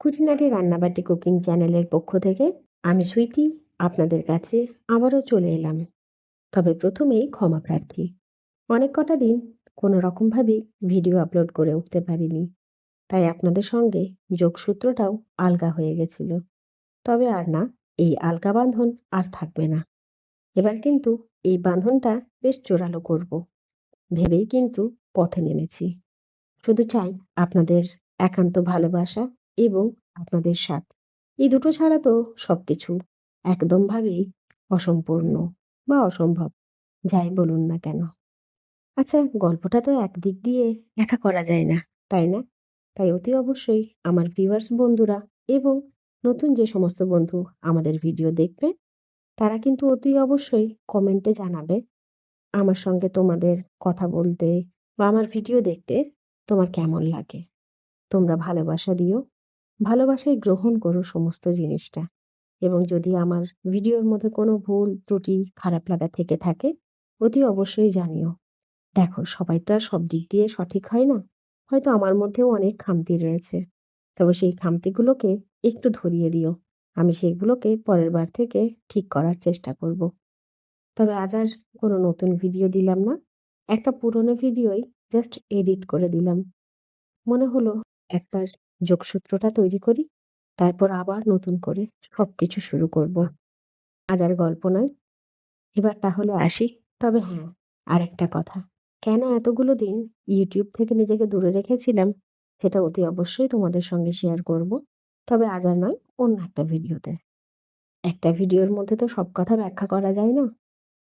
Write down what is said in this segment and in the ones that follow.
খুঁটিনাটি রান্নাবাটি কুকিং চ্যানেলের পক্ষ থেকে আমি সুইটি আপনাদের কাছে আবারও চলে এলাম। তবে প্রথমেই ক্ষমা প্রার্থী। অনেক কটা দিন কোনো রকমভাবেই ভিডিও আপলোড করে উঠতে পারিনি, তাই আপনাদের সঙ্গে যোগসূত্রটাও আলগা হয়ে গেছিল। তবে আর না, এই আলগা বাঁধন আর থাকবে না। এবার কিন্তু এই বাঁধনটা বেশ জোরালো করব। ভেবেই কিন্তু পথে নেমেছি। শুধু চাই আপনাদের একান্ত ভালোবাসা এবং আপনাদের সাথ এই দুটো ছাড়া তো সব কিছু একদমভাবেই অসম্পূর্ণ বা অসম্ভব, যাই বলুন না কেন। আচ্ছা গল্পটা তো একদিক দিয়ে একা করা যায় না, তাই না? তাই অতি অবশ্যই আমার ভিউয়ার্স বন্ধুরা এবং নতুন যে সমস্ত বন্ধু আমাদের ভিডিও দেখবে তারা কিন্তু অতি অবশ্যই কমেন্টে জানাবে, আমার সঙ্গে তোমাদের কথা বলতে বা আমার ভিডিও দেখতে তোমার কেমন লাগে? তোমরা ভালোবাসা দিও ভালোবাসায় গ্রহণ করো সমস্ত জিনিসটা। এবং যদি আমার ভিডিওর মধ্যে কোনো ভুল, ত্রুটি, খারাপ লাগা থেকে থাকে, অতি অবশ্যই জানিও। দেখো, সবাই তো আর সব দিক দিয়ে সঠিক হয় না। হয়তো আমার মধ্যেও অনেক খামতি রয়েছে। তবে সেই খামতিগুলোকে একটু ধরিয়ে দিও। আমি সেগুলোকে পরের বার থেকে ঠিক করার চেষ্টা করব। তবে আজ আর কোনো নতুন ভিডিও দিলাম না। একটা পুরনো ভিডিওই জাস্ট এডিট করে দিলাম। মনে হলো একবার যোগসূত্রটা তৈরি করি, তারপর আবার নতুন করে সব কিছু শুরু করব। আজ আর গল্প নয়। এবার তাহলে আসি। তবে হ্যাঁ আর একটা কথা। কেন এতগুলো দিন ইউটিউব থেকে নিজেকে দূরে রেখেছিলাম, সেটা অতি অবশ্যই তোমাদের সঙ্গে শেয়ার করব। তবে আজ আর নয়, অন্য একটা ভিডিওতে। একটা ভিডিওর মধ্যে তো সব কথা ব্যাখ্যা করা যায় না।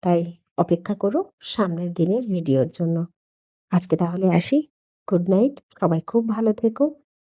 তাই অপেক্ষা করো সামনের দিনের ভিডিওর জন্য। আজকে তাহলে আসি। গুড নাইট সবাই খুব ভালো থেকো।